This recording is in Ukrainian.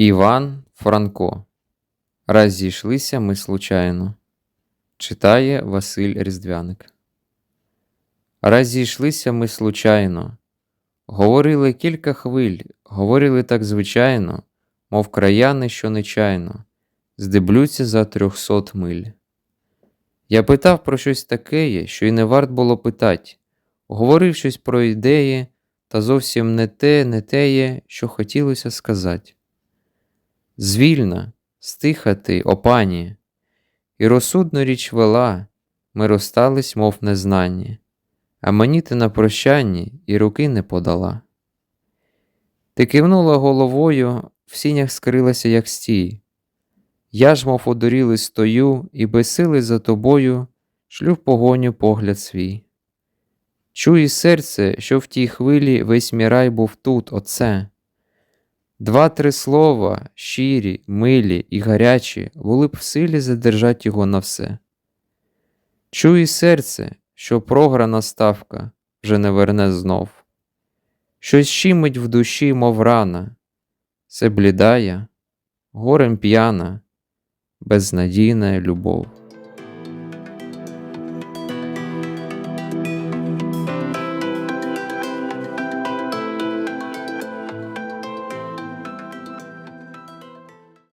Іван Франко. Раз зійшлися ми случайно. Читає Василь Різдвяник. Раз зійшлися ми случайно. Говорили кілька хвиль, говорили так звичайно, мов краяни, що нечайно, здиблються за трьохсот миль. Я питав про щось такеє, що й не варт було питать, говорив щось про ідеї, та зовсім не те, не теє, що хотілося сказать. Звільна, стиха ти, о пані, і розсудну річ вела, ми розстались, мов незнанні, а мені ти на прощанні і руки не подала. Ти кивнула головою, в сінях скрилася, як стій. Я ж, мов одурілий, стою і без сили за тобою шлю в погоню погляд свій. Чує серце, що в тій хвилі весь мій рай був тут, оце. Два-три слова, щирі, милі і гарячі, були б в силі задержать його на все. Чує серце, що програна ставка вже не верне знов. Щось щимить в душі, мов рана, це блідая, горем п'яна, безнадійна любов.